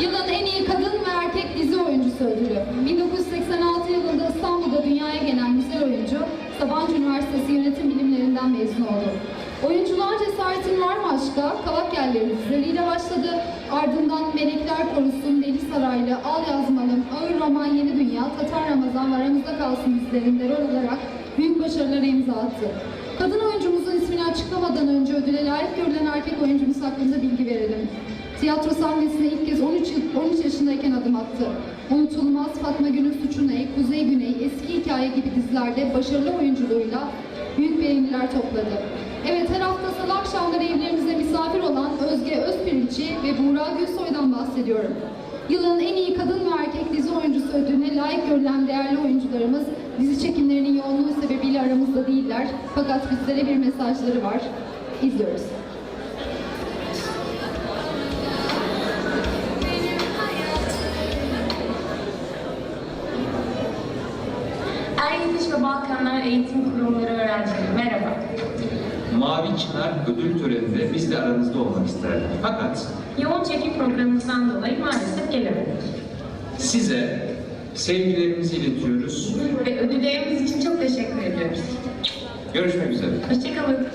Yılın en iyi kadın ve erkek dizi oyuncusu ödülü. 1986 yılında İstanbul'da dünyaya gelen güzel oyuncu, Sabancı Üniversitesi Yönetim Bilimlerinden mezun oldu. Oyunculuğa cesaretin var mı aşka? Kavak Yerleri dizileriyle başladı. Ardından Melekler Korusun, Deli Saraylı, Al Yazmalım, Ağır Roman Yeni Dünya, Tatar Ramazan ve Aramızda Kalsın dizilerinde rol alarak büyük başarılara imza attı. Kadın oyuncumuzun ismini açıklamadan önce ödüle layık görülen erkek oyuncumuz hakkında bilgi verelim. Tiyatro sahnesine ilk kez 13, yıl- 13 yaşındayken adım attı. Unutulmaz Fatma Gül'ün Suçu Ne, Kuzey Güney, Eski Hikaye gibi dizilerde başarılı oyunculuğuyla büyük beğeniler topladı. Evet her hafta salı akşamları evlerimizde misafir olan Özge Özpirinççi ve Buğra Gülsoy'dan bahsediyorum. Yılın en iyi kadın ve erkek dizi oyuncusu ödülüne layık görülen değerli oyuncularımız dizi çekimlerinin yoğunluğu sebebiyle aramızda değiller. Fakat bizlere bir mesajları var. İzliyoruz. Ergeniş ve Balkanlar Eğitim Kurumları öğrencileri merhaba. Mavi Çınar ödül töreninde biz de aranızda olmak isterdik. Fakat Yoğun çekim programımızdan dolayı maalesef gelemedik. size sevgilerimizi iletiyoruz. Ve ödüllerimiz için çok teşekkür ediyoruz. Görüşmek üzere. Hoşçakalın.